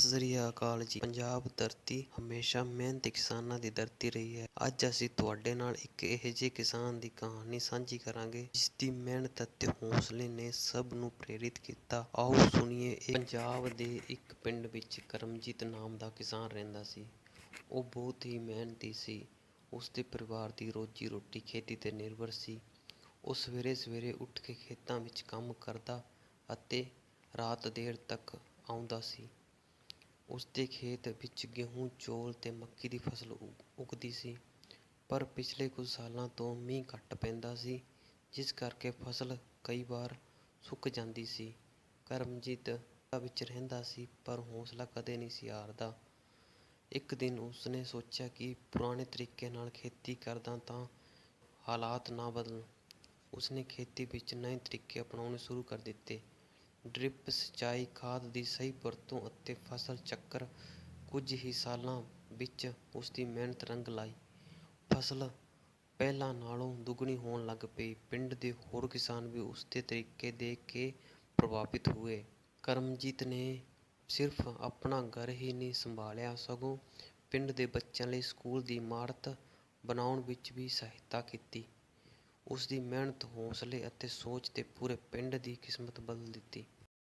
ਸਤਿ ਸ੍ਰੀ ਅਕਾਲ ਜੀ। ਪੰਜਾਬ ਧਰਤੀ ਹਮੇਸ਼ਾ ਮਿਹਨਤੀ ਕਿਸਾਨਾਂ ਦੀ ਧਰਤੀ ਰਹੀ ਹੈ। ਅੱਜ ਅਸੀਂ ਤੁਹਾਡੇ ਨਾਲ ਇੱਕ ਇਹੋ ਜਿਹੇ ਕਿਸਾਨ ਦੀ ਕਹਾਣੀ ਸਾਂਝੀ ਕਰਾਂਗੇ, ਜਿਸ ਦੀ ਮਿਹਨਤ ਅਤੇ ਹੌਸਲੇ ਨੇ ਸਭ ਨੂੰ ਪ੍ਰੇਰਿਤ ਕੀਤਾ। ਆਓ ਸੁਣੀਏ, ਇਹ ਪੰਜਾਬ ਦੇ ਇੱਕ ਪਿੰਡ ਵਿੱਚ ਕਰਮਜੀਤ ਨਾਮ ਦਾ ਕਿਸਾਨ ਰਹਿੰਦਾ ਸੀ। ਉਹ ਬਹੁਤ ਹੀ ਮਿਹਨਤੀ ਸੀ। ਉਸ ਦੇ ਪਰਿਵਾਰ ਦੀ ਰੋਜੀ ਰੋਟੀ ਖੇਤੀ ਤੇ ਨਿਰਭਰ ਸੀ। ਉਹ ਸਵੇਰੇ ਸਵੇਰੇ ਉੱਠ ਕੇ ਖੇਤਾਂ ਵਿੱਚ ਕੰਮ ਕਰਦਾ ਅਤੇ ਰਾਤ ਦੇਰ ਤੱਕ ਆਉਂਦਾ ਸੀ। ਉਸ ਦੇ ਖੇਤ ਵਿੱਚ ਗੇਹੂੰ, ਚੌਲ ਤੇ ਮੱਕੀ ਦੀ ਫਸਲ ਉਗ- ਉਗਦੀ ਸੀ। ਪਰ ਪਿਛਲੇ ਕੁਝ ਸਾਲਾਂ ਤੋਂ ਮੀਂਹ ਘੱਟ ਪੈਂਦਾ ਸੀ, ਜਿਸ ਕਰਕੇ ਫਸਲ ਕਈ ਵਾਰ ਸੁੱਕ ਜਾਂਦੀ ਸੀ। ਕਰਮਜੀਤ ਵਿੱਚ ਰਹਿੰਦਾ ਸੀ, ਪਰ ਹੌਸਲਾ ਕਦੇ ਨਹੀਂ ਸੀ ਹਾਰਦਾ। ਇੱਕ ਦਿਨ ਉਸਨੇ ਸੋਚਿਆ ਕਿ ਪੁਰਾਣੇ ਤਰੀਕੇ ਨਾਲ ਖੇਤੀ ਕਰਦਾ ਤਾਂ ਹਾਲਾਤ ਨਾ ਬਦਲਣ ਉਸਨੇ ਖੇਤੀ ਵਿੱਚ ਨਵੇਂ ਤਰੀਕੇ ਅਪਣਾਉਣੇ ਸ਼ੁਰੂ ਕਰ ਦਿੱਤੇ। ਡ੍ਰਿਪ ਸਿੰਚਾਈ ਖਾਦ ਦੀ ਸਹੀ ਵਰਤੋਂ ਅਤੇ ਫਸਲ ਚੱਕਰ ਕੁਝ ਹੀ ਸਾਲਾਂ ਵਿੱਚ ਉਸਦੀ ਮਿਹਨਤ ਰੰਗ ਲਾਈ। ਫਸਲ ਪਹਿਲਾਂ ਨਾਲੋਂ ਦੁੱਗਣੀ ਹੋਣ ਲੱਗ ਪਈ। ਪਿੰਡ ਦੇ ਹੋਰ ਕਿਸਾਨ ਵੀ ਉਸਦੇ ਤਰੀਕੇ ਦੇਖ ਕੇ ਪ੍ਰਭਾਵਿਤ ਹੋਏ। ਕਰਮਜੀਤ ਨੇ ਸਿਰਫ ਆਪਣਾ ਘਰ ਹੀ ਨਹੀਂ ਸੰਭਾਲਿਆ, ਸਗੋਂ ਪਿੰਡ ਦੇ ਬੱਚਿਆਂ ਲਈ ਸਕੂਲ ਦੀ ਇਮਾਰਤ ਬਣਾਉਣ ਵਿੱਚ ਵੀ ਸਹਾਇਤਾ ਕੀਤੀ। ਉਸ ਦੀ ਮਿਹਨਤ ਹੌਸਲੇ ਅਤੇ ਸੋਚ ਤੇ ਪੂਰੇ ਪਿੰਡ ਦੀ ਕਿਸਮਤ ਬਦਲ ਦਿੱਤੀ।